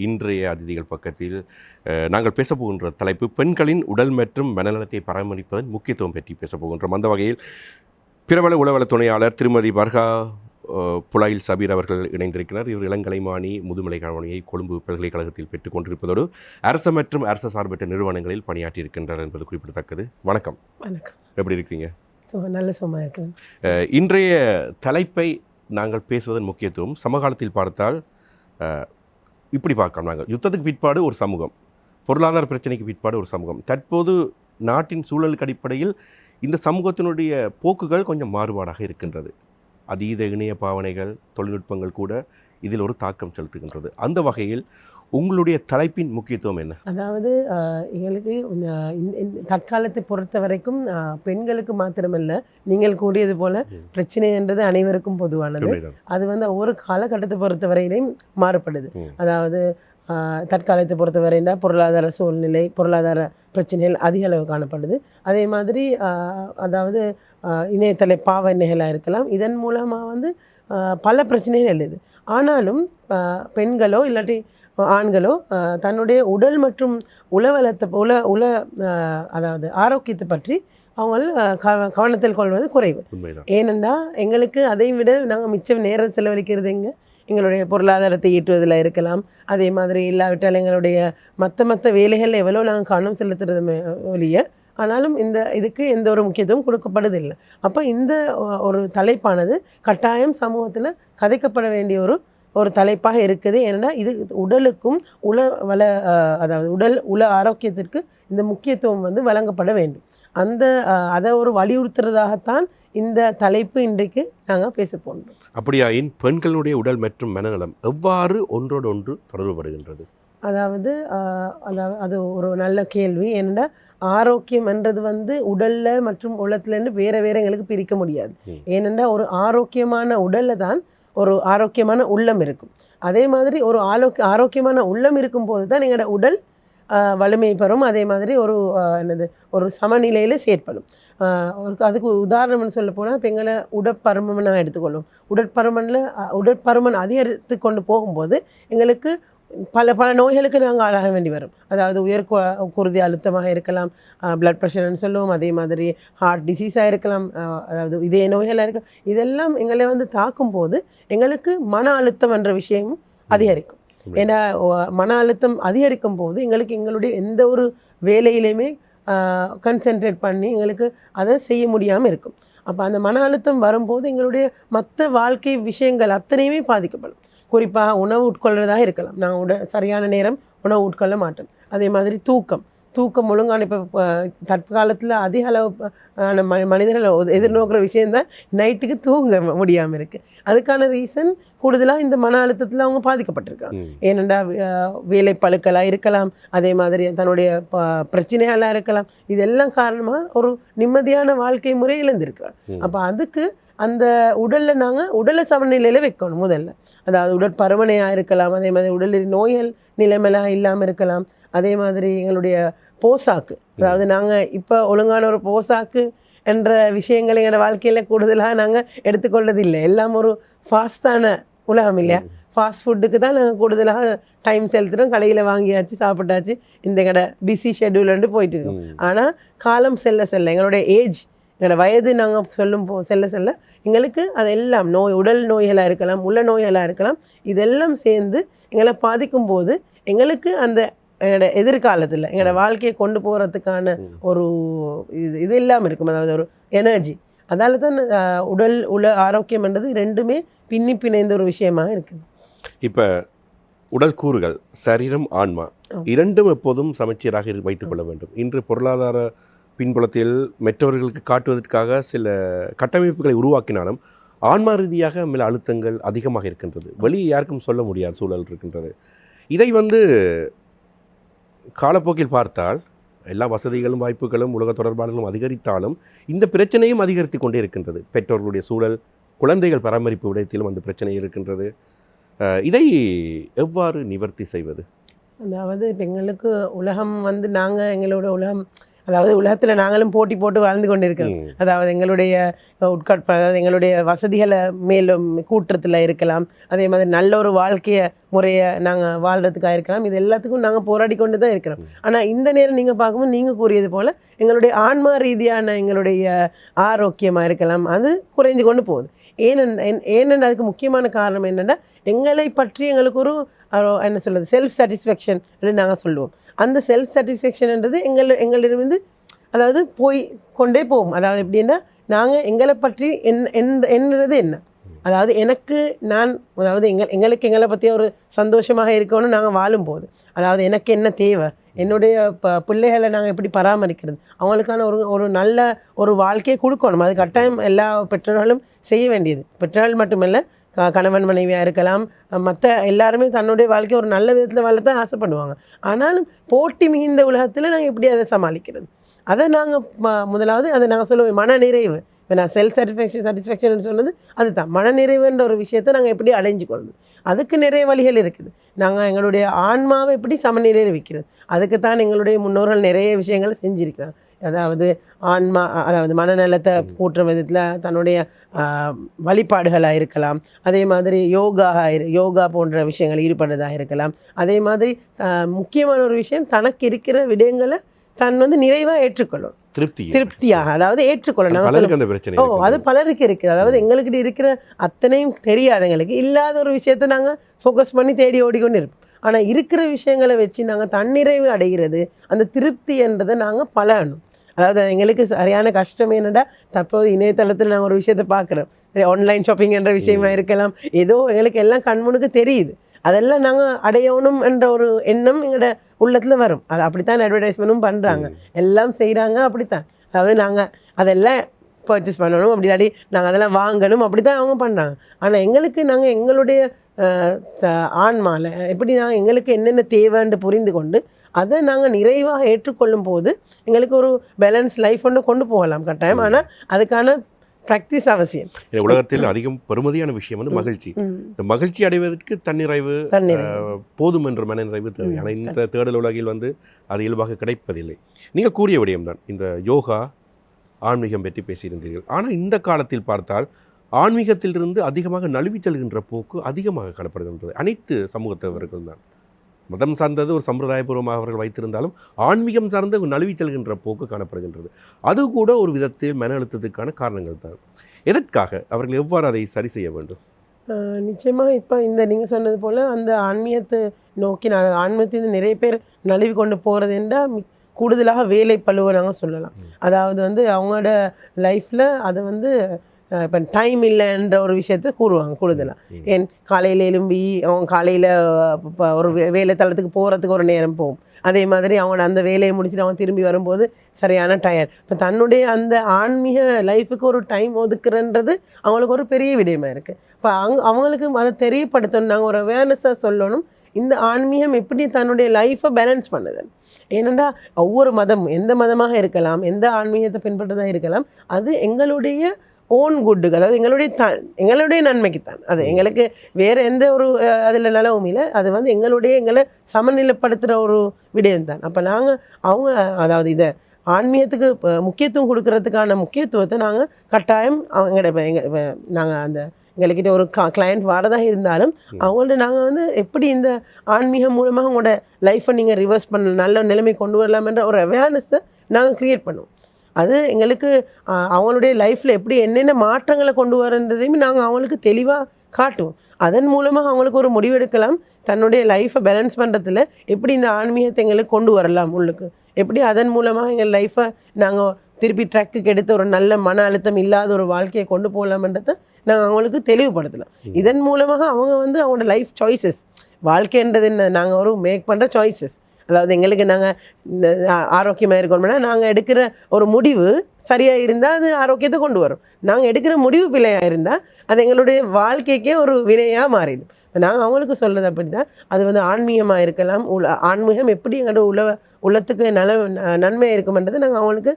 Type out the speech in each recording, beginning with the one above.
இன்றைய அதிதிகள் பக்கத்தில் நாங்கள் பேச போகின்ற தலைப்பு பெண்களின் உடல் மற்றும் மனநலத்தை பராமரிப்பதன் முக்கியத்துவம் பற்றி பேச போகின்றோம் அந்த வகையில் பிரபல உளவல துணையாளர் திருமதி வர்கா அஹ், புலாயில் சபீர் அவர்கள் இணைந்திருக்கிறார். இவர் இளங்கலைமானி முதுமலை கல்வியை கொழும்பு பல்கலைக்கழகத்தில் பெற்றுக் கொண்டிருப்பதோடு அரசு மற்றும் அரசு சார்பற்ற நிறுவனங்களில் பணியாற்றியிருக்கின்றார் என்பது குறிப்பிடத்தக்கது. வணக்கம். வணக்கம். எப்படி இருக்கிறீங்க? நல்ல சும்மா இருக்கிறேன் இன்றைய தலைப்பை நாங்கள் பேசுவதன் முக்கியத்துவம் சமகாலத்தில் பார்த்தால் இப்படி பார்க்கலாம் நாங்கள் யுத்தத்துக்கு பிற்பாடு ஒரு சமூகம். பொருளாதார பிரச்சனைக்கு பிற்பாடு ஒரு சமூகம். தற்போது நாட்டின் சூழலுக்கு அடிப்படையில் இந்த சமூகத்தினுடைய போக்குகள் கொஞ்சம் மாறுபாடாக இருக்கின்றது. அதீத இணைய பாவனைகள் தொழில்நுட்பங்கள் கூட இதில் ஒரு தாக்கம் செலுத்துகின்றது. அந்த வகையில் உங்களுடைய தலைப்பின் முக்கியத்துவம் என்ன அதாவது எங்களுக்கு தற்காலத்தை பொறுத்த வரைக்கும் பெண்களுக்கு மாத்திரமல்ல நீங்கள் கூறியது போல. பிரச்சனைன்றது அனைவருக்கும் பொதுவானது. அது வந்து ஒவ்வொரு காலகட்டத்தை பொறுத்த வரையிலையும் மாறுபடுது. அதாவது தற்காலத்தை பொறுத்த வரையினா பொருளாதார சூழ்நிலை பொருளாதார பிரச்சனைகள் அதிக அளவு காணப்படுது அதே மாதிரி அதாவது ஆஹ், இணையதள பாவனைகளாக இருக்கலாம் இதன் மூலமாக வந்து பல பிரச்சனைகள் எழுது ஆனாலும் பெண்களோ இல்லாட்டி ஆண்களோ தன்னுடைய உடல் மற்றும் உளவலத்தை உல உல அதாவது ஆரோக்கியத்தை பற்றி அவங்க கவனத்தில் கொள்வது குறைவு. உண்மைதான். ஏனென்றா எங்களுக்கு அதை விட நாங்கள் மிச்சம் நேரம் செலவழிக்கிறது எங்க? எங்களுடைய பொருளாதாரத்தை ஈட்டுவதில் இருக்கலாம். அதே மாதிரி இல்லாவிட்டால் எங்களுடைய மற்ற மற்ற வேலைகள் எவ்வளோ நாங்கள் கவனம் செலுத்துறது ஒழிய ஆனாலும் இந்த இதுக்கு எந்த ஒரு முக்கியத்துவம் கொடுக்கப்படுதில்லை. அப்போ இந்த ஒரு தலைப்பானது கட்டாயம் சமூகத்தில் கதைக்கப்பட வேண்டிய ஒரு ஒரு தலைப்பாக இருக்குது. ஏன்னா இது உடலுக்கும் உள வள அதாவது உடல் உள ஆரோக்கியத்திற்கு இந்த முக்கியத்துவம் வந்து வழங்கப்பட வேண்டும். அந்த அதை ஒரு வலியுறுத்துறதாகத்தான் இந்த தலைப்பு இன்றைக்கு நாங்கள் பேச போன்றோம் அப்படியாயின் பெண்களுடைய உடல் மற்றும் மனநலம் எவ்வாறு ஒன்றோடு ஒன்று தொடர்புபடுகின்றது அதாவது அதாவது அது ஒரு நல்ல கேள்வி. ஏன்னா ஆரோக்கியம்ன்றது வந்து உடல்ல மற்றும் உளத்துலன்னு வேற வேற எங்களுக்கு பிரிக்க முடியாது. ம். ஏனென்றா ஒரு ஆரோக்கியமான உடல்ல தான் ஒரு ஆரோக்கியமான உள்ளம் இருக்கும். அதே மாதிரி ஒரு ஆரோக்கிய ஆரோக்கியமான உள்ளம் இருக்கும்போது தான் எங்களோட உடல் வலிமை பெறும். அதே மாதிரி ஒரு என்னது ஒரு சமநிலையில் செயற்படும். ஒரு அதுக்கு உதாரணம்னு சொல்ல போனால் இப்போ எங்களை உடற்பருமன் எடுத்துக்கொள்ளும். உடற்பருமனில் உடற்பருமன் அதிகரித்து கொண்டு போகும்போது எங்களுக்கு பல பல நோய்களுக்கு நாங்கள் ஆளாக வேண்டி வரும். அதாவது உயர் குருதி அழுத்தமாக இருக்கலாம் பிளட் ப்ரெஷர்னு சொல்லுவோம் அதே மாதிரி ஹார்ட் டிசீஸாக இருக்கலாம் அதாவது இதய நோய்களாக இருக்கலாம். இதெல்லாம் எங்களை வந்து தாக்கும் போது எங்களுக்கு மன அழுத்தம் என்ற விஷயம் அதிகரிக்கும். ஏன்னா மன அழுத்தம் அதிகரிக்கும் போது எங்களுக்கு எங்களுடைய எந்த ஒரு வேலையிலையுமே கன்சென்ட்ரேட் பண்ணி எங்களுக்கு அதை செய்ய முடியாமல் இருக்கும். அப்போ அந்த மன அழுத்தம் வரும்போது எங்களுடைய மற்ற வாழ்க்கை விஷயங்கள் அத்தனையுமே பாதிக்கப்படும். குறிப்பாக உணவு உட்கொள்றதாக இருக்கலாம். நான் உட சரியான நேரம் உணவு உட்கொள்ள மாட்டேன். அதே மாதிரி தூக்கம். தூக்கம் ஒழுங்கான இப்போ தற்காலத்தில் அதிக அளவு மனிதர்கள் எதிர்நோக்குற விஷயம்தான் நைட்டுக்கு தூங்க முடியாமல் இருக்குது அதுக்கான ரீசன் கூடுதலாக இந்த மன அழுத்தத்தில் அவங்க பாதிக்கப்பட்டிருக்காங்க. ஏனெண்டா வேலை பழுக்கலாக இருக்கலாம். அதே மாதிரி தன்னுடைய ப- பிரச்சனைகளாக இருக்கலாம். இதெல்லாம் காரணமாக ஒரு நிம்மதியான வாழ்க்கை முறை இழந்திருக்கிறாங்க ம். அப்போ அதுக்கு அந்த உடலில் நாங்கள் உடலை சமநிலையில் வைக்கணும் முதல்ல. அதாவது உடற்பருமனையாக இருக்கலாம் அதே மாதிரி உடலில் நோய்கள் நிலைமைலாம் இல்லாமல் இருக்கலாம். அதே மாதிரி எங்களுடைய போசாக்கு. அதாவது நாங்கள் இப்போ ஒழுங்கான ஒரு போசாக்கு என்ற விஷயங்கள் எங்களோட வாழ்க்கையில் கூடுதலாக நாங்கள் எடுத்துக்கொள்வதில்லை எல்லாம் ஒரு ஃபாஸ்டான உலகம் இல்லையா? ஃபாஸ்ட் ஃபுட்டுக்கு தான் நாங்கள் கூடுதலாக டைம் செலுத்துகிறோம் கடையில் வாங்கியாச்சு சாப்பிட்டாச்சு. இந்த கடை பிஸி ஷெட்யூல் போயிட்டு இருக்கோம். ஆனால் காலம் செல்ல செல்ல எங்களுடைய ஏஜ் எங்களோட வயது நாங்கள் சொல்லும் போ செல்ல செல்ல எங்களுக்கு அதெல்லாம் நோய் உடல் நோய்களாக இருக்கலாம் உள்ள நோய்களாக இருக்கலாம் இதெல்லாம் சேர்ந்து எங்களை பாதிக்கும் போது எங்களுக்கு அந்த எங்களோட எதிர்காலத்தில் எங்களோட வாழ்க்கையை கொண்டு போகிறதுக்கான. ஒரு இது இது இல்லாமல் இருக்கும் அதாவது ஒரு எனர்ஜி அதால தான் உடல் உள்ள ஆரோக்கியம்ன்றது ரெண்டுமே பின்னி பிணைந்த ஒரு விஷயமாக இருக்குது இப்போ உடல் கூறுகள் சரீரம் ஆன்மா. இரண்டும் எப்போதும் சமச்சீராக இரு- வைத்துக் கொள்ள வேண்டும் இன்று பொருளாதார பின்புலத்தில் மற்றவர்களுக்கு காட்டுவதற்காக சில கட்டமைப்புகளை உருவாக்கினாலும் ஆன்மா ரீதியாக மேல அழுத்தங்கள் அதிகமாக இருக்கின்றது. வெளியே யாருக்கும் சொல்ல முடியாத சூழல் இருக்கின்றது. இதை வந்து காலப்போக்கில் பார்த்தால் எல்லா வசதிகளும் வாய்ப்புகளும் உலக தொடர்பாளர்களும் அதிகரித்தாலும் இந்த பிரச்சனையும் அதிகரித்து கொண்டே இருக்கின்றது. பெற்றோர்களுடைய சூழல் குழந்தைகள் பராமரிப்பு விடயத்திலும் அந்த பிரச்சனை இருக்கின்றது. இதை எவ்வாறு நிவர்த்தி செய்வது? அதாவது இப்போ எங்களுக்கு உலகம் வந்து நாங்கள் எங்களோட உலகம் அதாவது உலகத்தில் நாங்களும் போட்டி போட்டு வாழ்ந்து கொண்டிருக்கிறோம். அதாவது எங்களுடைய உட்கட்ப அதாவது எங்களுடைய வசதிகளை மேலும் கூட்டுறதுல இருக்கலாம். அதே மாதிரி நல்ல ஒரு வாழ்க்கைய முறையை நாங்கள் வாழ்கிறதுக்காக இருக்கலாம். இது எல்லாத்துக்கும் நாங்கள் போராடி கொண்டு தான் இருக்கிறோம். ஆனால் இந்த நேரம் நீங்கள் பார்க்கும்போது நீங்கள் கூறியது போல் எங்களுடைய ஆன்மா ரீதியான எங்களுடைய ஆரோக்கியமாக இருக்கலாம். அது குறைந்து கொண்டு போகுது. ஏனென்ன ஏனென்று அதுக்கு முக்கியமான காரணம் என்னென்னா எங்களை பற்றி எங்களுக்கு ஒரு என்ன சொல்கிறது செல்ஃப் சாட்டிஸ்ஃபேக்ஷன் நாங்கள் சொல்லுவோம். அந்த செல்ஃப் சாட்டிஸ்ஃபேக்ஷன்ன்றது எங்கள் எங்களிடமிருந்து அதாவது போய் கொண்டே போவோம் அதாவது எப்படின்னா நாங்கள் எங்களை பற்றி என் என்- என்னது என்ன? அதாவது எனக்கு நான் அதாவது எங்கள் எங்களுக்கு எங்களை பற்றி ஒரு சந்தோஷமாக இருக்கணும்னு நாங்கள் வாழும்போது அதாவது எனக்கு என்ன தேவை? என்னுடைய ப பிள்ளைகளை நாங்கள் எப்படி பராமரிக்கிறது? அவங்களுக்கான ஒரு ஒரு நல்ல ஒரு வாழ்க்கையை கொடுக்கணும். அது கட்டாயம் எல்லா பெற்றோர்களும் செய்ய வேண்டியது. பெற்றோர்கள் மட்டுமல்ல கணவன் மனைவியாக இருக்கலாம். மற்ற எல்லாருமே தன்னுடைய வாழ்க்கையை ஒரு நல்ல விதத்தில் வாழத்தான் ஆசைப்படுவாங்க. ஆனாலும் போட்டி மிகுந்த உலகத்தில் நாங்கள் எப்படி அதை சமாளிக்கிறது? அதை நாங்கள் முதலாவது அதை நாங்கள் சொல்லுவோம் மன நிறைவு இப்போ நான் செல்ஃப் சாட்டிஸ்ஃபேக்ஷன் சாட்டிஸ்ஃபேக்ஷன் சொன்னது அதுதான். மன நிறைவுன்ற ஒரு விஷயத்தை நாங்கள் எப்படி அடைஞ்சு கொள்வது அதுக்கு நிறைய வழிகள் இருக்குது. நாங்கள் எங்களுடைய ஆன்மாவை எப்படி சமநிலையில் வைக்கிறது? அதுக்கு தான் எங்களுடைய முன்னோர்கள் நிறைய விஷயங்களை செஞ்சுருக்கிறாங்க. அதாவது ஆன்மா அதாவது மனநலத்தை கூட்டுற விதத்தில் தன்னுடைய வழிபாடுகளாக இருக்கலாம். அதே மாதிரி யோகா யோகா போன்ற விஷயங்கள் ஈடுபடுறதாக இருக்கலாம். அதே மாதிரி முக்கியமான ஒரு விஷயம் தனக்கு இருக்கிற விடயங்களை தன் வந்து நிறைவாக ஏற்றுக்கொள்ளும். திருப்தி திருப்தியாக அதாவது ஏற்றுக்கொள்ளணும். ஓ. அது பலருக்கு இருக்குது. அதாவது எங்கள்கிட்ட இருக்கிற அத்தனையும் தெரியாதவங்களுக்கு இல்லாத ஒரு விஷயத்தை நாங்கள் ஃபோக்கஸ் பண்ணி தேடி ஓடிக்கொண்டு இருப்போம். ஆனால் இருக்கிற விஷயங்களை வச்சு நாங்கள் தன்னிறைவு அடைகிறது அந்த திருப்தி என்றதை நாங்கள் பழகணும் அதாவது எங்களுக்கு சரியான கஷ்டம் என்னடா? தற்போது இணையதளத்தில் நாங்கள் ஒரு விஷயத்தை பார்க்குறோம் ஆன்லைன் ஷாப்பிங் என்ற விஷயமா இருக்கலாம். ஏதோ எங்களுக்கு எல்லாம் கண்முனுக்கு தெரியுது. அதெல்லாம் நாங்கள் அடையணும் என்ற ஒரு எண்ணம் எங்களோட உள்ளத்தில் வரும். அது அப்படித்தான் அட்வர்டைஸ்மெண்ட்டும் பண்ணுறாங்க எல்லாம் செய்கிறாங்க அப்படித்தான். அதாவது நாங்கள் அதெல்லாம் பர்ச்சேஸ் பண்ணணும் அப்படி இல்லாட்டி நாங்கள் அதெல்லாம் வாங்கணும் அப்படி தான் அவங்க பண்ணுறாங்க ஆனால் எங்களுக்கு நாங்கள் எங்களுடைய ஆன்மால எப்படி நாங்கள் எங்களுக்கு என்னென்ன தேவைன்னு புரிந்து கொண்டு அதை நாங்கள் நிறைவாக ஏற்றுக்கொள்ளும் போது எங்களுக்கு ஒரு பேலன்ஸ் லைஃப் ஒன்று கொண்டு போகலாம் கட்டாயம். ஆனால் அதுக்கான ப்ராக்டிஸ் அவசியம். இந்த உலகத்தில் அதிகம் பெருமதியான விஷயம் வந்து மகிழ்ச்சி. இந்த மகிழ்ச்சி அடைவதற்கு தன்னிறைவு போதும் என்ற மனநிறைவு தேவை. ஆனால் இந்த தேடல் உலகில் வந்து அது இயல்பாக கிடைப்பதில்லை. நீங்கள் கூறிய விடயம்தான் இந்த யோகா ஆன்மீகம் பற்றி பேசியிருந்தீர்கள். ஆனால் இந்த காலத்தில் பார்த்தால் ஆன்மீகத்திலிருந்து அதிகமாக நழுவிச் செல்கின்ற போக்கு அதிகமாக காணப்படுகின்றது. அனைத்து சமூகத்தவர்கள் தான் மதம் சார்ந்தது ஒரு சம்பிரதாயபூர்வமாக அவர்கள் வைத்திருந்தாலும் ஆன்மீகம் சார்ந்த ஒரு நழுவிச் செல்கின்ற போக்கு காணப்படுகின்றது. அது கூட ஒரு விதத்தில் மன அழுத்தத்துக்கான காரணங்கள் தான். எதற்காக அவர்கள் எவ்வாறு அதை சரி செய்ய வேண்டும்? ஆஹ் நிச்சயமா இப்போ இந்த நீங்கள் சொன்னது போல் அந்த ஆன்மீகத்தை நோக்கி நான் ஆன்மீகத்திலிருந்து நிறைய பேர் நழுவி கொண்டு போகிறது என்றால் கூடுதலாக வேலை பழுவை நாங்கள் சொல்லலாம் அதாவது வந்து அவங்களோட லைஃப்பில் அது வந்து இப்போ டைம் இல்லைன்ற ஒரு விஷயத்த கூறுவாங்க கூடுதலாக ஏன் காலையில் எழும்பி அவங்க காலையில் ஒரு வே- வேலை தளத்துக்கு போகிறதுக்கு ஒரு நேரம் போகும். அதே மாதிரி அவங்களோட அந்த வேலையை முடிச்சுட்டு அவங்க திரும்பி வரும்போது சரியான டயர்ட் இப்போ தன்னுடைய அந்த ஆன்மீக லைஃபுக்கு ஒரு டைம் ஒதுக்குறன்றது அவங்களுக்கு ஒரு பெரிய விடயமா இருக்குது இப்போ அவங்க அவங்களுக்கு அதை தெரியப்படுத்தணும் நாங்கள் ஒரு அவேர்னஸாக சொல்லணும். இந்த ஆன்மீகம் எப்படி தன்னுடைய லைஃப்பை பேலன்ஸ் பண்ணுது? ஏனெண்டா ஒவ்வொரு மதம் எந்த மதமாக இருக்கலாம் எந்த ஆன்மீகத்தை பின்பற்றதாக இருக்கலாம் அது எங்களுடைய ஓன் குட்டுக்கு அதாவது எங்களுடைய த எங்களுடைய நன்மைக்கு தான் அது எங்களுக்கு வேறு எந்த ஒரு அதில் நலவும் இல்லை. அது வந்து எங்களுடைய எங்களை சமநிலைப்படுத்துகிற ஒரு விடயம் தான் அப்போ நாங்கள் அவங்க அதாவது இதை ஆன்மீகத்துக்கு முக்கியத்துவம் கொடுக்கறதுக்கான முக்கியத்துவத்தை நாங்கள் கட்டாயம் அவங்ககிட்ட இப்போ எங்கள் நாங்கள் அந்த எங்கள்கிட்ட ஒரு கிளையண்ட் வரதாக இருந்தாலும் அவங்கள்ட்ட நாங்கள் வந்து எப்படி இந்த ஆன்மீகம் மூலமாக உங்களோட லைஃப்பை நீங்கள் ரிவர்ஸ் பண்ண நல்ல நிலைமை கொண்டு வரலாம்ன்ற ஒரு அவேர்னஸை நாங்கள் க்ரியேட் பண்ணுவோம். அது எங்களுக்கு அவங்களுடைய லைஃப்பில் எப்படி என்னென்ன மாற்றங்களை கொண்டு வரன்றதையும் நாங்கள் அவங்களுக்கு தெளிவாக காட்டுவோம். அதன் மூலமாக அவங்களுக்கு ஒரு முடிவெடுக்கலாம் தன்னுடைய லைஃப்பை பேலன்ஸ் பண்ணுறதுல எப்படி இந்த ஆன்மீகத்தை எங்களுக்கு கொண்டு வரலாம் உள்ளுக்கு. எப்படி அதன் மூலமாக எங்கள் லைஃப்பை நாங்கள் திருப்பி ட்ரக்குக்கு எடுத்து ஒரு நல்ல மன அழுத்தம் இல்லாத ஒரு வாழ்க்கையை கொண்டு போகலாம்ன்றதை நாங்கள் அவங்களுக்கு தெளிவுபடுத்தலாம். இதன் மூலமாக அவங்க வந்து அவங்களோட லைஃப் சாய்ஸஸ் வாழ்க்கைன்றது என்ன? நாங்கள் ஒரு மேக் பண்ணுற சாய்ஸஸ் அதாவது எங்களுக்கு நாங்கள் ஆரோக்கியமாக இருக்கணும்னா நாங்கள் எடுக்கிற ஒரு முடிவு சரியாக இருந்தால் அது ஆரோக்கியத்தை கொண்டு வரும். நாங்கள் எடுக்கிற முடிவு பிழையாக இருந்தால் அது எங்களுடைய வாழ்க்கைக்கே ஒரு வினையாக மாறிடும். நாங்கள் அவங்களுக்கு சொல்கிறது அப்படி தான் அது வந்து ஆன்மீகமாக இருக்கலாம் உல ஆன்மீகம் எப்படி எங்களோட உள்ள உள்ளத்துக்கு நல நன்மையாக இருக்குமென்றதை நாங்கள் அவங்களுக்கு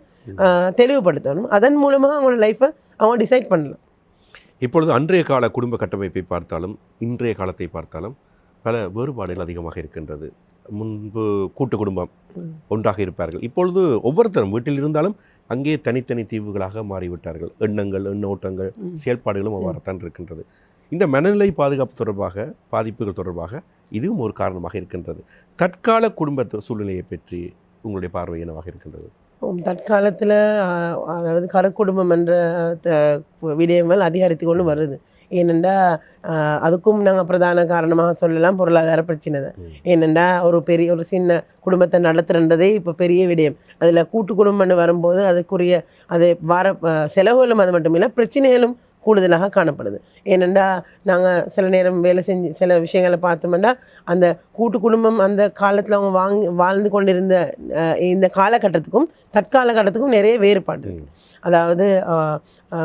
தெளிவுபடுத்தணும். அதன் மூலமாக அவங்களோட லைஃப்பை அவங்க டிசைட் பண்ணலாம். இப்பொழுது அன்றைய கால குடும்ப கட்டமைப்பை பார்த்தாலும் இன்றைய காலத்தை பார்த்தாலும் பல வேறுபாடுகள் அதிகமாக இருக்கின்றது. முன்பு கூட்டு குடும்பம். ஒன்றாக இருப்பார்கள். இப்பொழுது ஒவ்வொருத்தரும் வீட்டில் இருந்தாலும் அங்கே தனித்தனி தீவுகளாக மாறிவிட்டார்கள். எண்ணங்கள் எண்ணோட்டங்கள். செயல்பாடுகளும் அவ்வாறுதான் இருக்கின்றது. இந்த மனநிலை பாதுகாப்பு தொடர்பாக பாதிப்புகள் தொடர்பாக இதுவும் ஒரு காரணமாக இருக்கின்றது. தற்கால குடும்ப சூழ்நிலையை பற்றி உங்களுடைய பார்வை என்னவாக இருக்கின்றது? தற்காலத்தில் அதாவது கரக்குடும்பம் என்ற விடயங்கள் அதிகரித்து கொண்டு வருது. ஆஹ், அதுக்கும் நாங்கள் பிரதான காரணமாக சொல்லலாம் பொருளாதார பிரச்சனை தான். ஏனெண்டா ஒரு பெரிய ஒரு சின்ன குடும்பத்தை நடத்துறன்றதே இப்போ பெரிய விடயம். அதில் கூட்டு குடும்பம்னு வரும்போது அதுக்குரிய அது வர செலவுகளும் அது மட்டும் இல்லை பிரச்சனைகளும் கூடுதலாக காணப்படுது. ஏனெண்டா நாங்கள் சில நேரம் வேலை செஞ்சு சில விஷயங்களை பார்த்தோம்னா அந்த கூட்டு குடும்பம் அந்த காலத்தில் அவங்க வாங்கி வாழ்ந்து கொண்டிருந்த இந்த காலகட்டத்துக்கும் தற்காலகட்டத்துக்கும் நிறைய வேறுபாடு அதாவது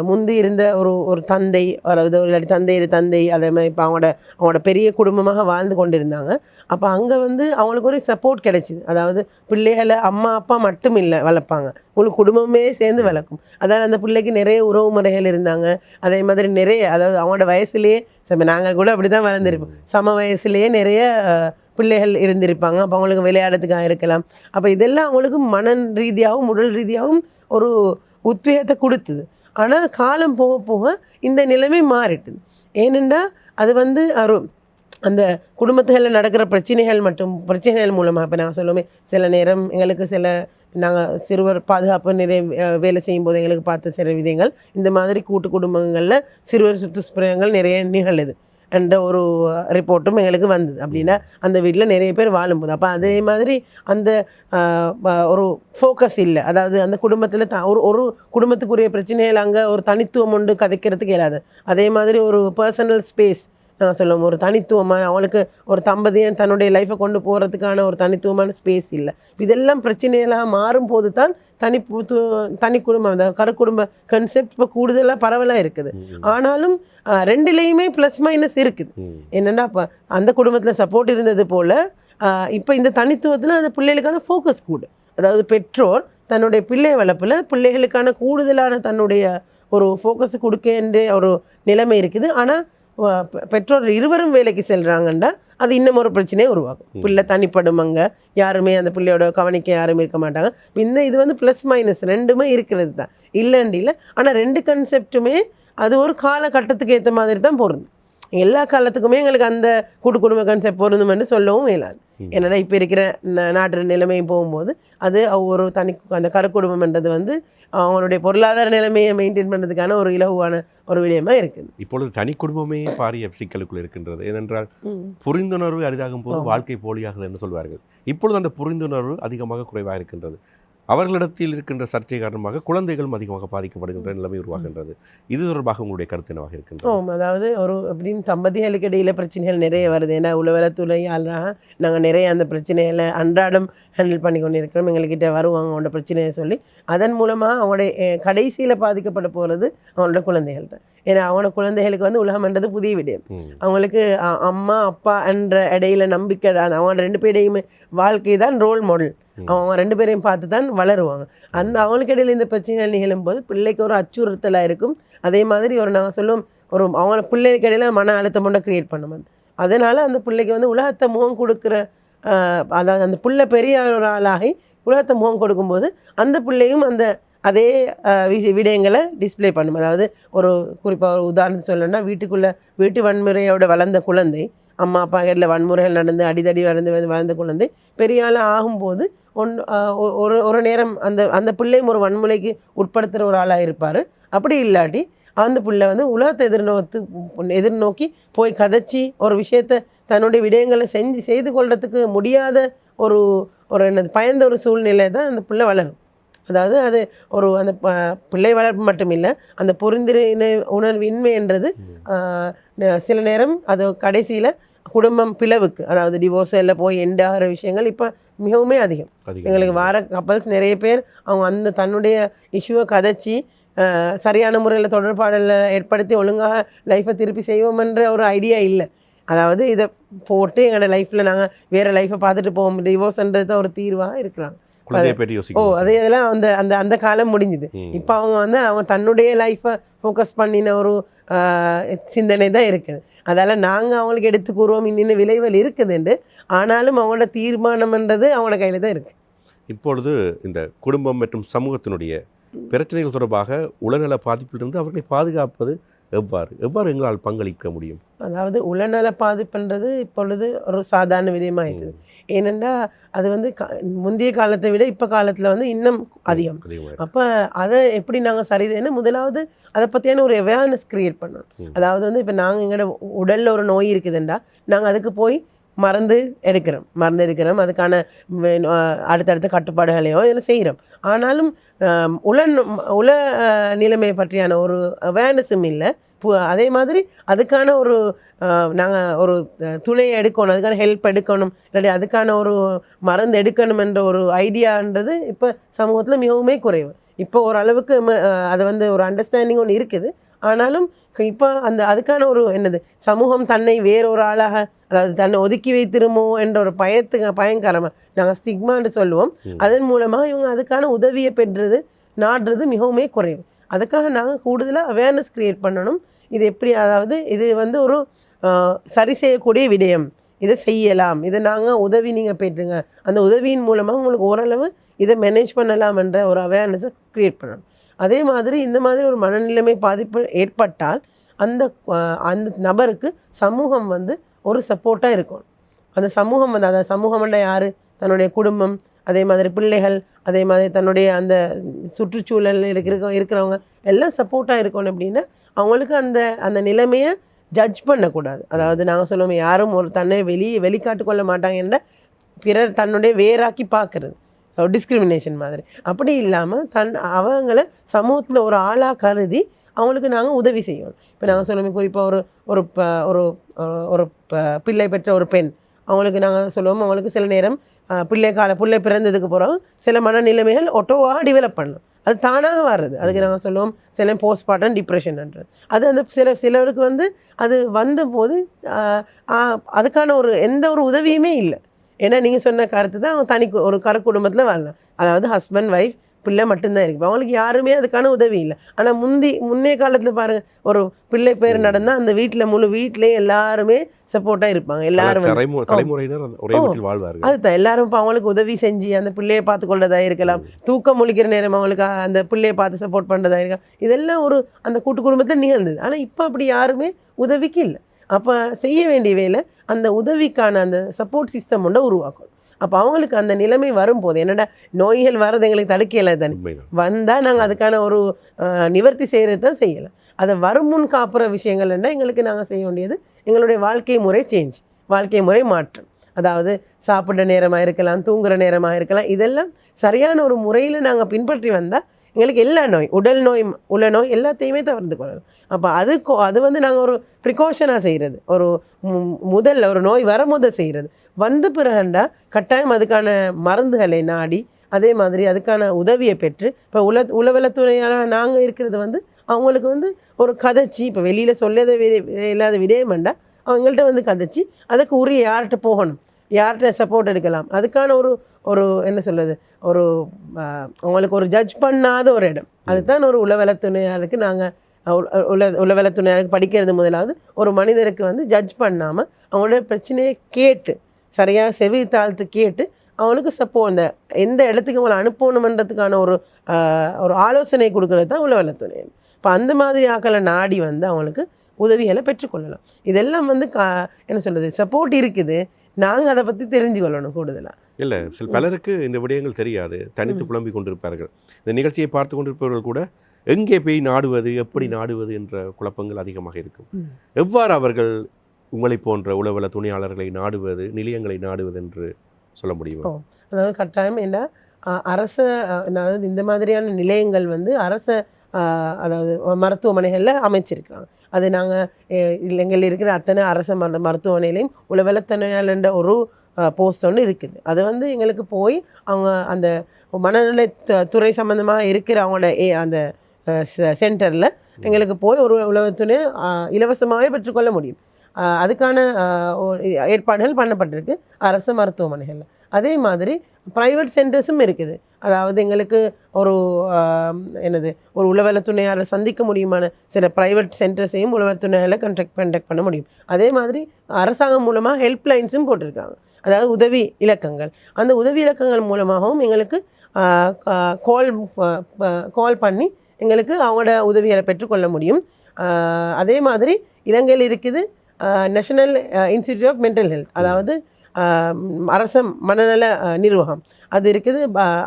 முந்தி இருந்த ஒரு ஒரு தந்தை அதாவது ஒரு இல்லாட்டி தந்தை இது தந்தை அதே மாதிரி இப்போ அவங்களோட அவங்களோட பெரிய குடும்பமாக வாழ்ந்து கொண்டிருந்தாங்க. அப்போ அங்கே வந்து அவங்களுக்கு ஒரு சப்போர்ட் கிடைச்சிது. அதாவது பிள்ளைகளை அம்மா அப்பா மட்டும் இல்லை வளர்ப்பாங்க. முழு குடும்பமே சேர்ந்து வளர்க்கும். அதாவது அந்த பிள்ளைக்கு நிறைய உறவு முறைகள் இருந்தாங்க. அதே மாதிரி நிறைய அதாவது அவங்களோட வயசுலேயே நாங்கள் கூட அப்படி தான் வளர்ந்துருப்போம். சம வயசுலேயே நிறைய பிள்ளைகள் இருந்திருப்பாங்க. அப்போ அவங்களுக்கு விளையாடுறதுக்காக இருக்கலாம். அப்போ இதெல்லாம் அவங்களுக்கு மன ரீதியாகவும் உடல் ரீதியாகவும் ஒரு உத்வேகத்தை கொடுத்தது. ஆனால் காலம் போக போக இந்த நிலைமை மாறிட்டுது ஏனெண்டா அது வந்து ஒரு அந்த குடும்பத்துகளில் நடக்கிற பிரச்சனைகள் மட்டும் பிரச்சனைகள் மூலமாக இப்போ நாங்கள் சொல்லுவேன் சில நேரம் எங்களுக்கு சில நாங்கள் சிறுவர் பாதுகாப்பு நிறைய வேலை செய்யும்போது எங்களுக்கு பார்த்த சில விதங்கள் இந்த மாதிரி கூட்டு குடும்பங்களில் சிறுவர் சுற்றுப்புறங்கள் நிறைய நிகழுது என்ற ஒரு ரிப்போர்ட்டும் எங்களுக்கு வந்தது. அப்படின்னா அந்த வீட்டில் நிறைய பேர் வாழும்போது. அப்போ அதே மாதிரி அந்த ஒரு ஃபோக்கஸ் இல்லை. அதாவது அந்த குடும்பத்தில் த ஒரு ஒரு குடும்பத்துக்குரிய பிரச்சனைகள் அங்கே ஒரு தனித்துவம் உண்டு கதைக்கிறதுக்கு இயலாது. அதே மாதிரி ஒரு பர்சனல் ஸ்பேஸ் நான் சொல்லுவோம் ஒரு தனித்துவமான அவளுக்கு ஒரு தம்பதியன் தன்னுடைய லைஃப்பை கொண்டு போகிறதுக்கான ஒரு தனித்துவமான ஸ்பேஸ் இல்லை. இதெல்லாம் பிரச்சனைகளாக மாறும்போது தான் தனி தனி குடும்பம் அந்த கருக்குடும்ப கன்செப்ட் இப்போ கூடுதலாக பரவலாக இருக்குது. ஆனாலும் ரெண்டுலேயுமே ப்ளஸ் மைனஸ் இருக்குது. என்னென்னா இப்போ அந்த குடும்பத்தில் சப்போர்ட் இருந்தது போல் இப்போ இந்த தனித்துவத்தில் அந்த பிள்ளைகளுக்கான ஃபோக்கஸ் கூட. அதாவது பெற்றோர் தன்னுடைய பிள்ளை வளர்ப்பில் பிள்ளைகளுக்கான கூடுதலான தன்னுடைய ஒரு ஃபோக்கஸ் கொடுக்கின்ற ஒரு நிலைமை இருக்குது. ஆனால் பெற்றோர் இருவரும் வேலைக்கு செல்கிறாங்கன்னா அது இன்னும் ஒரு பிரச்சனையை உருவாக்கும். பிள்ளை தனிப்படும் அங்கே யாருமே அந்த பிள்ளையோட கவனிக்க யாரும் இருக்க மாட்டாங்க. இந்த இது வந்து ப்ளஸ் மைனஸ் ரெண்டுமே இருக்கிறது தான். இல்லைன்னு இல்லை ஆனால் ரெண்டு கன்செப்ட்டுமே அது ஒரு காலகட்டத்துக்கு ஏற்ற மாதிரி தான் பொருந்தும். எல்லா காலத்துக்குமே எங்களுக்கு அந்த கூட்டு குடும்ப கன்செப்ட் பொருந்தும்னு சொல்லவும் இயலாது. ஏன்னா இப்போ இருக்கிற நாட்டு நிலைமையும் போகும்போது அது ஒரு தனி அந்த கருக்குடும்பம்ன்றது வந்து அவங்களுடைய பொருளாதார நிலைமையை மெயின்டைன் பண்ணுறதுக்கான ஒரு இலகுவான ஒரு விடயமா இருக்குது. இப்பொழுது தனி குடும்பமே பாரிய சிக்கலுக்குள் இருக்கின்றது. ஏனென்றால் புரிந்துணர்வு அரிதாகும் போது. வாழ்க்கை போலியாகுது என்று சொல்வார்கள். இப்பொழுது அந்த புரிந்துணர்வு அதிகமாக குறைவாக இருக்கின்றது. அவர்களிடத்தில் இருக்கின்ற சர்ச்சை காரணமாக குழந்தைகளும் அதிகமாக பாதிக்கப்படுகின்ற நிலைமை உருவாகின்றது. இது தொடர்பாக உங்களுடைய கருத்து என்னவாக இருக்கின்றது? அதாவது ஒரு எப்படியும் தம்பதிகளுக்கு இடையில பிரச்சனைகள் நிறைய வருது. ஏன்னா உழவரத்துறை ஆள்றாங்க நாங்கள் நிறைய அந்த பிரச்சனைகளை அன்றாடம் ஹேண்டில் பண்ணி கொண்டு இருக்கிறோம் எங்கள்கிட்ட வருவாங்க அவங்களோட பிரச்சனையை சொல்லி. அதன் மூலமாக அவங்களுடைய கடைசியில் பாதிக்கப்பட போகிறது அவங்களோட குழந்தைகள் தான். ஏன்னா அவங்களோட குழந்தைகளுக்கு வந்து உலகம்ன்றது புதிய விடயம். அவங்களுக்கு அம்மா அப்பா என்ற இடையில நம்பிக்கை தான். அவங்க ரெண்டு பேரையுமே வாழ்க்கை தான் ரோல் மாடல். அவங்க ரெண்டு பேரையும் பார்த்து தான் வளருவாங்க. அந்த அவங்களுக்கு இடையில இந்த பிரச்சனைகள் நிகழும் போது பிள்ளைக்கு ஒரு அச்சுறுத்தலாக இருக்கும். அதே மாதிரி ஒரு நாங்கள் சொல்லுவோம் ஒரு அவங்க பிள்ளைக்கு இடையில மன அழுத்தம் ஒன்றை க்ரியேட் பண்ணும் அது. அதனால் அந்த பிள்ளைக்கு வந்து உலகத்தை முகம் கொடுக்குற அதாவது அந்த பிள்ளை பெரிய ஒரு ஆளாகி உலகத்தை முகம் கொடுக்கும்போது அந்த பிள்ளையும் அந்த அதே விடயங்களை டிஸ்ப்ளே பண்ணும். அதாவது ஒரு குறிப்பாக ஒரு உதாரணம் சொல்லணும்னா வீட்டுக்குள்ளே வீட்டு வன்முறையோட வளர்ந்த குழந்தை அம்மா அப்பா இடத்துல வன்முறைகள் நடந்து அடிதடி வளர்ந்து வந்து வளர்ந்த குழந்தை பெரிய ஆள் ஆகும்போது ஒன் ஒரு ஒரு நேரம் அந்த அந்த பிள்ளையும் ஒரு வன்முறைக்கு உட்படுத்துகிற ஒரு ஆளாக இருப்பார். அப்படி இல்லாட்டி அந்த பிள்ளை வந்து உலகத்தை எதிர்நோத்து எதிர்நோக்கி போய் கதைச்சி ஒரு விஷயத்தை தன்னுடைய விடயங்களை செஞ்சு செய்து கொள்றதுக்கு முடியாத ஒரு ஒரு என்னது பயந்த ஒரு சூழ்நிலை தான் அந்த பிள்ளை வளரும். அதாவது அது ஒரு அந்த ப- பிள்ளை வளர்ப்பு மட்டும் இல்லை அந்த பொருந்தினை உணர்வின்மைன்றது ஆஹ், ந- சில நேரம் அது கடைசியில் குடும்பம் பிளவுக்கு அதாவது டிவோர்ஸ் எல்லாம் போய் எண்ட் ஆகிற விஷயங்கள் இப்போ மிகவுமே அதிகம். எங்களுக்கு வார கப்பல்ஸ் நிறைய பேர் அவங்க அந்த தன்னுடைய இஷ்யூவை கதைச்சி சரியான முறையில் தொடர்பாடலை ஏற்படுத்தி ஒழுங்காக லைஃப்பை திருப்பி செய்வோம்ன்ற ஒரு ஐடியா இல்லை. அதாவது இதை போட்டு எங்களோட லைஃப்பில் நாங்கள் வேறு லைஃப்பை பார்த்துட்டு போவோம். டிவோர்ஸ்ன்றது ஒரு தீர்வாக இருக்கிறாங்க. ஓ அதே இதெல்லாம் அந்த அந்த அந்த காலம் முடிஞ்சுது. இப்போ அவங்க வந்து அவங்க தன்னுடைய லைஃப்பை ஃபோக்கஸ் பண்ணின ஒரு சிந்தனை தான் இருக்குது. அதால் நாங்கள் அவங்களுக்கு எடுத்து கூறுவோம் இன்னின்ன விளைவுகள் இருக்குதுண்டு ஆனாலும் அவங்களோட தீர்மானம்ன்றது அவங்களோட கையில் தான் இருக்குது இப்பொழுது இந்த குடும்பம் மற்றும் சமூகத்தினுடைய பிரச்சனைகள் தொடர்பாக உளநல பாதிப்பிலிருந்து அவர்களை பாதுகாப்பது எவ்வாறு எவ்வாறு எங்களால் பங்களிக்க முடியும்? அதாவது உளநல பாதிப்புன்றது இப்பொழுது ஒரு சாதாரண விடயமாயிடுது ஏனென்றா அது வந்து முந்தைய காலத்தை விட இப்போ காலத்தில் வந்து இன்னும் அதிகம். அப்போ அதை எப்படி நாங்கள் சரிதுன்னு முதலாவது அதை பற்றியான ஒரு அவேர்னஸ் கிரியேட் பண்ணணும். ம். அதாவது வந்து இப்போ நாங்கள் எங்களோட உடலில் ஒரு நோய் இருக்குதுண்டா நாங்கள் அதுக்கு போய் மருந்து எடுக்கிறோம். மருந்து எடுக்கிறோம். அதுக்கான வே- அடுத்தடுத்த கட்டுப்பாடுகளையோ இதில் செய்கிறோம். ஆனாலும் உல உல நிலைமை பற்றியான ஒரு அவேர்னஸும் இல்லை. அதே மாதிரி அதுக்கான ஒரு நாங்கள் ஒரு அஹ், துணையை எடுக்கணும். அதுக்கான ஹெல்ப் எடுக்கணும். இல்லாட்டி அதுக்கான ஒரு மருந்து எடுக்கணும் என்ற ஒரு ஐடியான்றது இப்போ சமூகத்தில் மிகவுமே குறைவு. இப்போ ஓரளவுக்கு ம- அது வந்து ஒரு அண்டர்ஸ்டாண்டிங் ஒன்று இருக்குது. ஆனாலும் இப்போ அந்த அதுக்கான ஒரு என்னது சமூகம் தன்னை வேறொரு ஆளாக அதாவது தன்னை ஒதுக்கி வைத்திருமோ என்ற ஒரு பயத்துக்கு பயங்கரமாக நாங்கள் ஸ்டிக்மான்னு சொல்லுவோம். அதன் மூலமாக இவங்க அதுக்கான உதவியை பெற்றது நாடுறது மிகவுமே குறைவு. அதுக்காக நாங்கள் கூடுதலாக அவேர்னஸ் கிரியேட் பண்ணணும். இது எப்படி அதாவது இது வந்து ஒரு சரி செய்யக்கூடிய விடயம். இதை செய்யலாம். இதை நாங்கள் உதவி நீங்கள் பெற்றுங்க. அந்த உதவியின் மூலமாக உங்களுக்கு ஓரளவு இதை மேனேஜ் பண்ணலாம் என்ற ஒரு அவேர்னஸை க்ரியேட் பண்ணணும். அதே மாதிரி இந்த மாதிரி ஒரு மனநிலைமை பாதிப்பு ஏற்பட்டால் அந்த அந்த நபருக்கு சமூகம் வந்து ஒரு சப்போர்ட்டாக இருக்கும். அந்த சமூகம் வந்து அதாவது சமூகம்னா யார்? தன்னுடைய குடும்பம் அதே மாதிரி பிள்ளைகள் அதே மாதிரி தன்னுடைய அந்த சுற்றுச்சூழல் இருக்கிற இருக்கிறவங்க எல்லாம் சப்போர்ட்டாக இருக்கணும் அப்படின்னா அவங்களுக்கு அந்த அந்த நிலைமையை ஜட்ஜ் பண்ணக்கூடாது. அதாவது நாங்கள் சொல்லுவோம் யாரும் ஒரு தன்னை வெளியே வெளிக்காட்டு கொள்ள மாட்டாங்கன்ற பிறர் தன்னுடைய வேறாக்கி பார்க்குறது. டிஸ்கிரிமினேஷன் மாதிரி. அப்படி இல்லாமல் தன் அவங்கள சமூகத்தில் ஒரு ஆளாக கருதி அவங்களுக்கு நாங்கள் உதவி செய்யணும். இப்போ நாங்கள் சொல்லுவோம் குறிப்பாக ஒரு ஒரு ப- ஒரு ஒரு- ப- பிள்ளை பெற்ற ஒரு பெண். அவங்களுக்கு நாங்கள் சொல்லுவோம் அவங்களுக்கு சில நேரம் பிள்ளை கால பிள்ளை பிறந்ததுக்கு பிறகு சில மனநிலைமைகள் ஒட்டோவாக டெவலப் பண்ணணும் அது தானாக வர்றது. அதுக்கு நாங்கள் சொல்லுவோம் சில போஸ்ட்மார்ட்டம் டிப்ரெஷன்ன்றது அது அந்த சில சிலருக்கு வந்து அது வந்தபோது அதுக்கான ஒரு எந்த ஒரு உதவியுமே இல்லை. ஏன்னா நீங்கள் சொன்ன கருத்து தான் அவங்க தனி ஒரு கரு குடும்பத்தில் வரலாம். அதாவது ஹஸ்பண்ட் ஒய்ஃப் பிள்ளை மட்டும்தான் இருக்கு. இப்ப அவங்களுக்கு யாருமே அதுக்கான உதவி இல்லை. ஆனால் முந்தி முன்னைய காலத்தில் பாருங்க ஒரு பிள்ளை பேர் நடந்தால் அந்த வீட்டில் முழு வீட்லேயும் எல்லாருமே சப்போர்ட்டாக இருப்பாங்க. எல்லாரும். வீட்டில் அதுதான். எல்லாரும் இப்போ அவங்களுக்கு உதவி செஞ்சு அந்த பிள்ளையை பார்த்து கொள்றதா இருக்கலாம் தூக்கம் முழிக்கிற நேரம் அவங்களுக்கு அந்த பிள்ளையை பார்த்து சப்போர்ட் பண்ணுறதா இருக்கலாம். இதெல்லாம் ஒரு அந்த கூட்டு குடும்பத்தில் நிகழ்ந்தது. ஆனால் இப்போ அப்படி யாருமே உதவிக்கு இல்லை. அப்போ செய்ய வேண்டிய வேலை அந்த உதவிக்கான அந்த சப்போர்ட் சிஸ்டம் ஒன்றை உருவாக்கணும். அப்போ அவங்களுக்கு அந்த நிலைமை வரும்போது என்னடா நோய்கள் வர்றது எங்களுக்கு தடுக்கலை தானே? வந்தால் நாங்கள் அதுக்கான ஒரு நிவர்த்தி செய்கிறது தான் செய்யலாம். அதை வருமுன் காப்புற விஷயங்கள் என்ன எங்களுக்கு நாங்கள் செய்ய வேண்டியது எங்களுடைய வாழ்க்கை முறை சேஞ்ச் வாழ்க்கை முறை மாற்றம். அதாவது சாப்பிட்ற நேரமாக இருக்கலாம் தூங்குற நேரமாக இருக்கலாம் இதெல்லாம் சரியான ஒரு முறையில் நாங்கள் பின்பற்றி வந்தால் எங்களுக்கு எல்லா நோய் உடல் நோய் உள்ள நோய் எல்லாத்தையுமே தவிர்த்து கொள்ளலாம் அப்போ அது அது வந்து நாங்கள் ஒரு ப்ரிகாஷனாக செய்கிறது ஒரு மு- முதல்ல ஒரு நோய் வர முத செய்கிறது வந்த பிறகுண்டா கட்டாயம் அதுக்கான மருந்துகளை நாடி அதே மாதிரி அதுக்கான உதவியை பெற்று இப்போ உல உளவலத்துறையான நாங்கள் இருக்கிறது வந்து அவங்களுக்கு வந்து ஒரு கதைச்சி இப்போ வெளியில் சொல்லாத வி- இல்லாத விடயமண்டா அவங்கள்ட்ட வந்து கதைச்சி அதுக்கு உரிய யார்கிட்ட போகணும். யார்கிட்ட சப்போர்ட் எடுக்கலாம்? அதுக்கான ஒரு ஒரு என்ன சொல்கிறது ஒரு அவங்களுக்கு ஒரு ஜட்ஜ் பண்ணாத ஒரு இடம். அதுதான் ஒரு உளவலத்துணையாருக்கு நாங்கள் உல உளவலத்துணையாருக்கு படிக்கிறது முதலாவது. ஒரு மனிதருக்கு வந்து ஜட்ஜ் பண்ணாமல் அவங்களோட பிரச்சனையை கேட்டு சரியாக செவி தாழ்த்து கேட்டு அவனுக்கு சப்போ அந்த எந்த இடத்துக்கு அவங்களை அனுப்பணுமன்றதுக்கான ஒரு ஒரு ஆலோசனை கொடுக்கறது தான் உளவலத்துறை இப்போ அந்த மாதிரி ஆக்களை நாடி வந்து அவங்களுக்கு உதவிகளை பெற்றுக்கொள்ளலாம் இதெல்லாம் வந்து கா என்ன சொல்கிறது சப்போர்ட் இருக்குது. நாங்கள் அதை பற்றி தெரிஞ்சு கொள்ளணும் கூடுதலாக இல்லை சில பலருக்கு இந்த விடயங்கள் தெரியாது. தனித்து புலம்பிக் கொண்டிருப்பார்கள். இந்த நிகழ்ச்சியை பார்த்து கொண்டிருப்பவர்கள் கூட எங்கே போய் நாடுவது எப்படி நாடுவது என்ற குழப்பங்கள் அதிகமாக இருக்கும். எவ்வாறு அவர்கள் உங்களை போன்ற உளவல துணையாளர்களை நாடுவது நிலையங்களை நாடுவது என்று சொல்ல முடியுமா. அதாவது கட்டாயம் என்ன அரச அதாவது இந்த மாதிரியான நிலையங்கள் வந்து அரச அதாவது மருத்துவமனைகளில் அமைச்சிருக்கிறாங்க அது நாங்கள் எங்கள் இருக்கிற அத்தனை அரச மரு மருத்துவமனையிலையும் உளவலத்தனையாளன்ற ஒரு போஸ்ட் ஒன்று இருக்குது. அது வந்து எங்களுக்கு போய் அவங்க அந்த மனநிலை துறை சம்மந்தமாக இருக்கிற அவங்களோட ஏ அந்த சென்டரில் எங்களுக்கு போய் ஒரு உளவுத்துறை இலவசமாகவே பெற்றுக்கொள்ள முடியும். அதுக்கான ஒரு ஏற்பாடுகள் பண்ணப்பட்டிருக்கு அரசு மருத்துவமனைகளில். அதே மாதிரி ப்ரைவேட் சென்டர்ஸும் இருக்குது. அதாவது எங்களுக்கு ஒரு என்னது ஒரு உளவல துணையாரை சந்திக்க முடியுமான சில ப்ரைவேட் சென்டர்ஸையும் உளவல துணையால் கண்டக்ட் கண்டக்ட் பண்ண முடியும். அதே மாதிரி அரசாங்கம் மூலமாக ஹெல்ப்லைன்ஸும் போட்டிருக்காங்க. அதாவது உதவி இலக்கங்கள். அந்த உதவி இலக்கங்கள் மூலமாகவும் எங்களுக்கு கால் கால் பண்ணி எங்களுக்கு அவங்களோட உதவிகளை பெற்றுக்கொள்ள முடியும். அதே மாதிரி இலங்கையில் இருக்குது national institute of mental health அதாவது அரச மனநல நிர்வாகம். அது இருக்குது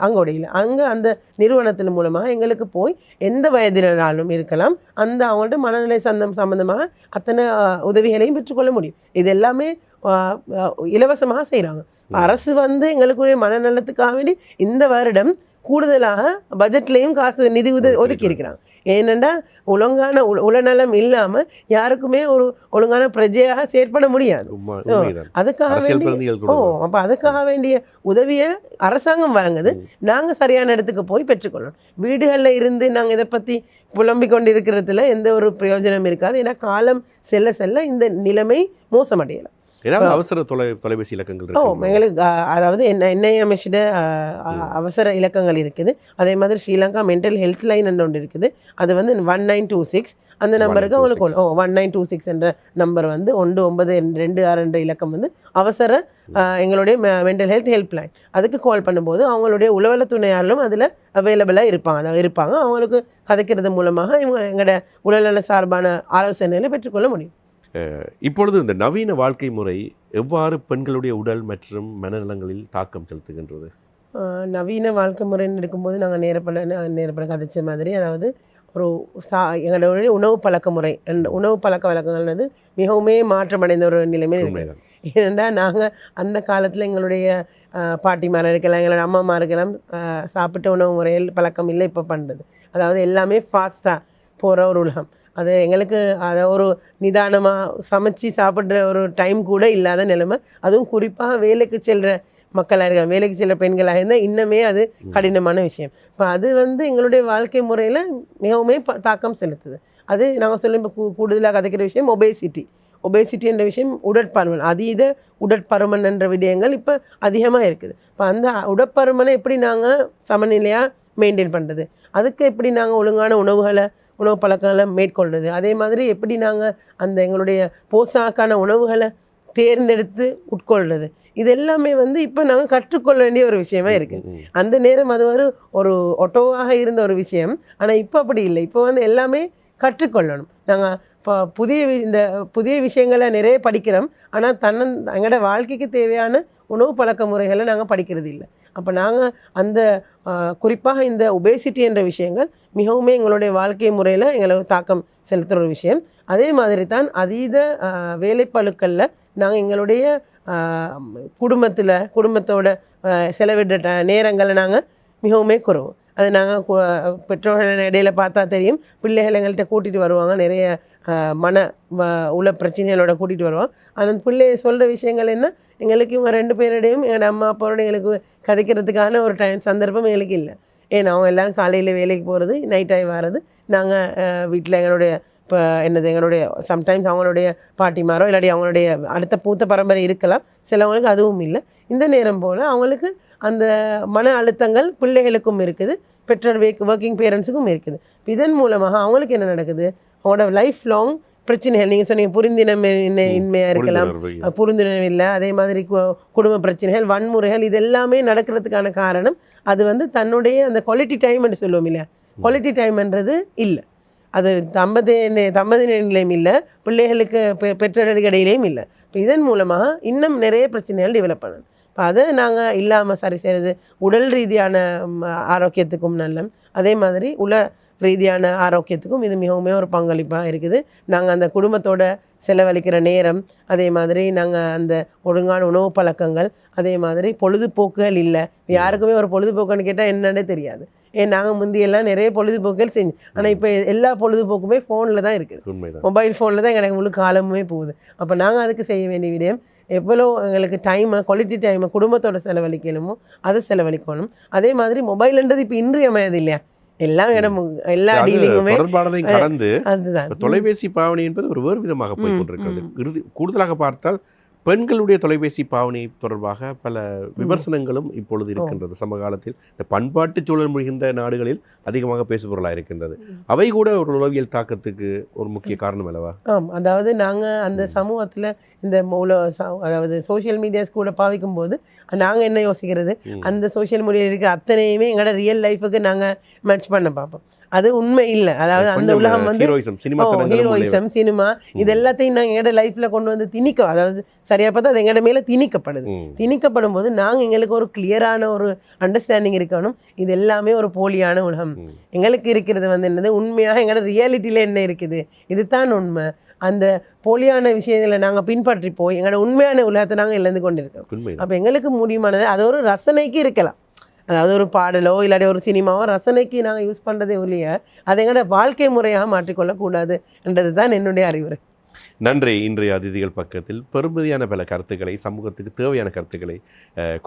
அங்கோடையில். அங்கே அந்த நிறுவனத்தின் மூலமாக எங்களுக்கு போய் எந்த வயதினராலும் இருக்கலாம் அந்த அவங்கள்ட்ட மனநிலை சந்தம் சம்பந்தமாக அத்தனை உதவிகளையும் பெற்றுக்கொள்ள முடியும். இது எல்லாமே இலவசமாக செய்கிறாங்க அரசு வந்து எங்களுக்குரிய மனநலத்துக்காக வேண்டி இந்த வருடம் கூடுதலாக பட்ஜெட்லேயும் காசு நிதி உத ஒதுக்கி இருக்கிறாங்க. ஏனெண்டா ஒழுங்கான உள- உளநலம் இல்லாமல் யாருக்குமே ஒரு ஒழுங்கான பிரஜையாக செயற்பட முடியாது. அதுக்காக அரசியல் வேண்டி பிரதிகள் ஓ அப்போ அதுக்காக வேண்டிய உதவியை அரசாங்கம் வழங்குது. நாங்கள் சரியான இடத்துக்கு போய் பெற்றுக்கொள்ளணும். வீடுகளில் இருந்து நாங்கள் இதை பற்றி புலம்பிக் கொண்டு இருக்கிறதுல எந்த ஒரு பிரயோஜனம் இருக்காது. ஏன்னா காலம் செல்ல செல்ல இந்த நிலைமை மோசமடையலாம். ஏதாவது அவசர தொலை தொலைபேசி இலக்கங்கள் ஓ எங்களுக்கு அதாவது என்ன என்ஐஎம்எஸ்ட அவசர இலக்கங்கள் இருக்குது. அதே மாதிரி ஸ்ரீலங்கா மென்டல் ஹெல்த் லைன் ஒன்று இருக்குது. அது வந்து ஒன் நைன் டூ சிக்ஸ். அந்த நம்பருக்கு அவங்களுக்கு O one nine two six என்ற நம்பர் வந்து ஒன்று ஒன்பது ரெண்டு ஆறு என்ற இலக்கம் வந்து அவசர எங்களுடைய மென்டல் ஹெல்த் ஹெல்ப் லைன். அதுக்கு கால் பண்ணும்போது அவங்களுடைய உளவல துணையாளரும் அதில் அவைலபிளாக இருப்பாங்க அதாவது இருப்பாங்க. அவங்களுக்கு கதைக்கிறது மூலமாக இவங்க எங்களோட உடல்நல சார்பான ஆலோசனைகளை பெற்றுக்கொள்ள முடியும். இப்பொழுது இந்த நவீன வாழ்க்கை முறை எவ்வாறு பெண்களுடைய உடல் மற்றும் மனநலங்களில் தாக்கம் செலுத்துகின்றது? நவீன வாழ்க்கை முறைன்னு இருக்கும்போது நாங்கள் நேரப்பட நேரப்பட கதைச்ச மாதிரி அதாவது ஒரு சா எங்களுடைய உணவு பழக்க முறை உணவு பழக்க வழக்கங்கள்னது மிகவுமே மாற்றமடைந்த ஒரு நிலைமையில் இருக்கு. உண்மைதான். ஏனெண்டா நாங்கள் அந்த காலத்தில் எங்களுடைய பாட்டிமார் இருக்கலாம் எங்களோட அம்மாமா இருக்கலாம் சாப்பிட்ட உணவு முறையில் பழக்கம் இல்லை இப்போ பண்ணுறது அதாவது எல்லாமே ஃபாஸ்ட்டாக போகிற ஒரு உலகம். அது எங்களுக்கு அதை ஒரு நிதானமாக சமைச்சு சாப்பிட்ற ஒரு டைம் கூட இல்லாத நிலைமை. அதுவும் குறிப்பாக வேலைக்கு செல்கிற மக்களாக இருக்காங்க வேலைக்கு செல்கிற பெண்களாக இருந்தால் இன்னுமே அது கடினமான விஷயம். இப்போ அது வந்து எங்களுடைய வாழ்க்கை முறையில் மிகவுமே தாக்கம் செலுத்துது. அது நாங்கள் சொல்லும் இப்போ கூடுதலாக கதைக்கிற விஷயம் ஒபேசிட்டி ஒபேசிட்டி என்ற விஷயம் உடற்பருமன் அதீத உடற்பருமன் என்ற விடயங்கள் இப்போ அதிகமாக இருக்குது. இப்போ அந்த உடற்பருமனை எப்படி நாங்கள் சமநிலையாக மெயின்டைன் பண்ணுறது அதுக்கு எப்படி நாங்கள் ஒழுங்கான உணவுகளை உணவு பழக்கங்களை மேற்கொள்வது அதே மாதிரி எப்படி நாங்கள் அந்த எங்களுடைய போசாக்கான உணவுகளை தேர்ந்தெடுத்து உட்கொள்வது இது எல்லாமே வந்து இப்போ நாங்கள் கற்றுக்கொள்ள வேண்டிய ஒரு விஷயமா இருக்குது. அந்த நேரம் அது ஒரு ஒரு ஒட்டோவாக இருந்த ஒரு விஷயம். ஆனால் இப்போ அப்படி இல்லை. இப்போ வந்து எல்லாமே கற்றுக்கொள்ளணும். நாங்கள் இப்போ புதிய வி- இந்த புதிய விஷயங்களை நிறைய படிக்கிறோம். ஆனால் தன்னன் எங்களோட வாழ்க்கைக்கு தேவையான உணவு பழக்க முறைகளை நாங்கள் படிக்கிறது இல்லை. அப்போ நாங்கள் அந்த குறிப்பாக இந்த ஒபேசிட்டி என்ற விஷயங்கள் மிகவுமே எங்களுடைய வாழ்க்கை முறையில் எங்களுக்கு தாக்கம் செலுத்துகிற ஒரு விஷயம். அதே மாதிரி தான் அதீத வேலைப்பழுக்களில் நாங்கள் எங்களுடைய குடும்பத்தில் குடும்பத்தோட ஆஹ், செலவிடுற நேரங்களை நாங்கள் மிகவுமே குறைவு. அது நாங்கள் பெற்றோர்கள் இடையில பார்த்தா தெரியும். பிள்ளைகள் எங்கள்கிட்ட கூட்டிகிட்டு வருவாங்க. நிறைய மன வ- உள பிரச்சனைகளோட கூட்டிகிட்டு வருவாங்க. அந்த பிள்ளை சொல்கிற விஷயங்கள் என்ன? எங்களுக்கு இவங்க ரெண்டு பேரிடையும் எங்களோட அம்மா அப்பாவோட எங்களுக்கு கதைக்கிறதுக்கான ஒரு டைம் சந்தர்ப்பம் எங்களுக்கு இல்லை. ஏன்னா அவங்க எல்லாரும் காலையில் வேலைக்கு போகிறது நைட் ஆகி வர்றது. நாங்கள் வீட்டில் எங்களுடைய இப்போ என்னது எங்களுடைய சம்டைம்ஸ் அவங்களுடைய பாட்டிமாரோ இல்லாட்டி அவங்களுடைய அடுத்த பூத்த பரம்பரை இருக்கலாம். சிலவங்களுக்கு அதுவும் இல்லை. இந்த நேரம் போல் அவங்களுக்கு அந்த மன அழுத்தங்கள் பிள்ளைகளுக்கும் இருக்குது. பெற்றோர் வேக் ஒர்க்கிங் பேரண்ட்ஸுக்கும் இருக்குது. இதன் மூலமாக அவங்களுக்கு என்ன நடக்குது? அவங்களோட லைஃப் லாங் பிரச்சனைகள் நீங்கள் சொன்னீங்க புரிந்தினம் இன்மையாக இருக்கலாம். புரிந்துணர்வு. இல்லை அதே மாதிரி கு- குடும்ப பிரச்சனைகள் வன்முறைகள் இது எல்லாமே நடக்கிறதுக்கான காரணம் அது வந்து தன்னுடைய அந்த குவாலிட்டி டைம்னு சொல்லுவோம் இல்லையா? குவாலிட்டி டைம்ன்றது இல்லை. அது தம்பதி தம்பதி நிலையும் இல்லை பிள்ளைகளுக்கு பெ- பெற்றோர்களுக்கு இடையிலையும் இல்லை. இப்போ இதன் மூலமாக இன்னும் நிறைய பிரச்சனைகள் டெவலப் பண்ணுது இப்போ அதை நாங்கள் இல்லாமல் சரி செய்கிறது உடல் ரீதியான ஆரோக்கியத்துக்கும் நல்ல அதே மாதிரி உல ரீதியான ஆரோக்கியத்துக்கும் இது மிகவும் ஒரு பங்களிப்பாக இருக்குது. நாங்கள் அந்த குடும்பத்தோட செலவழிக்கிற நேரம் அதே மாதிரி நாங்கள் அந்த ஒழுங்கான உணவு பழக்கங்கள் அதே மாதிரி பொழுதுபோக்குகள் இல்லை. யாருக்குமே ஒரு பொழுதுபோக்குன்னு கேட்டால் என்னன்னே தெரியாது. ஏன் நாங்கள் முந்தியெல்லாம் நிறைய பொழுதுபோக்குகள் செஞ்சு ஆனால் இப்போ எல்லா பொழுதுபோக்குமே ஃபோனில் தான் இருக்குது. மொபைல் ஃபோனில் தான் எனக்கு முழு காலமுமே போகுது. அப்போ நாங்கள் அதுக்கு செய்ய வேண்டிய விடயம் எவ்வளோ எங்களுக்கு டைமை குவாலிட்டி டைமை குடும்பத்தோட செலவழிக்கணுமோ அதை செலவழிக்கணும். அதே மாதிரி மொபைல்ன்றது இப்போ இன்றியமையாது இல்லையா? எல்லா இடமும் எல்லா டீலிங்குமே தொடர்பாடலையும் கடந்து தொலைபேசி பாவனை என்பது ஒரு வேறு விதமாக போய் கொண்டிருக்கிறது. இறுதி கூடுதலாக பார்த்தால் பெண்களுடைய தொலைபேசி பாவனை தொடர்பாக பல விமர்சனங்களும் இப்பொழுது இருக்கின்றது. சமகாலத்தில் இந்த பண்பாட்டு சூழல் முழுகின்ற நாடுகளில் அதிகமாக பேசுபொருளாக இருக்கின்றது. அவை கூட ஒரு உளவியல் தாக்கத்துக்கு ஒரு முக்கிய காரணம் அல்லவா? ஆம். அதாவது நாங்கள் அந்த. சமூகத்தில் இந்த ச- அதாவது சோஷியல் மீடியாஸ் கூட பாவிக்கும் போது நாங்கள் என்ன யோசிக்கிறது. அந்த சோஷியல் மீடியா இருக்கிற அத்தனையுமே எங்களோட ரியல் லைஃபுக்கு நாங்கள் மேட்ச் பண்ண பார்ப்போம் அது உண்மை இல்லை. அதாவது அந்த உலகம் வந்து ஹீரோயிசம் சினிமா இது. எல்லாத்தையும் நாங்கள் எங்களோட லைஃப்ல கொண்டு வந்து திணிக்க அதாவது சரியா பார்த்தா அது எங்களோட மேல திணிக்கப்படுது. திணிக்கப்படும் போது நாங்கள் எங்களுக்கு ஒரு கிளியரான ஒரு அண்டர்ஸ்டாண்டிங் இருக்கணும். இது எல்லாமே ஒரு போலியான உலகம். எங்களுக்கு இருக்கிறது வந்து என்னது? உண்மையாக எங்களோட ரியாலிட்டியில் என்ன இருக்குது? இதுதான் உண்மை. அந்த போலியான விஷயங்களை நாங்கள் பின்பற்றி போய் எங்களோட உண்மையான உலகத்தை நாங்கள் இழந்து கொண்டிருக்கோம் அப்போ எங்களுக்கு முடியுமானது அது ஒரு ரசனைக்கு இருக்கலாம். அதாவது ஒரு பாடலோ இல்லாட்டி ஒரு சினிமாவோ ரசனைக்கு நாங்கள் யூஸ் பண்ணுறதே ஒழிய அதை எங்களோட வாழ்க்கை முறையாக மாற்றிக்கொள்ளக்கூடாது என்றது தான் என்னுடைய அறிவுரை. நன்றி. இன்றைய அதிதிகள் பக்கத்தில் பெருமதியான பல கருத்துக்களை சமூகத்துக்கு தேவையான கருத்துக்களை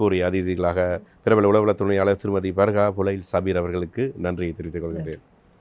கூறிய அதிதிகளாக பிரபல உளவுல துணையாளர் திருமதி பர்கா புலைல் சபீர் அவர்களுக்கு நன்றியை தெரிவித்துக் கொள்கின்றேன்.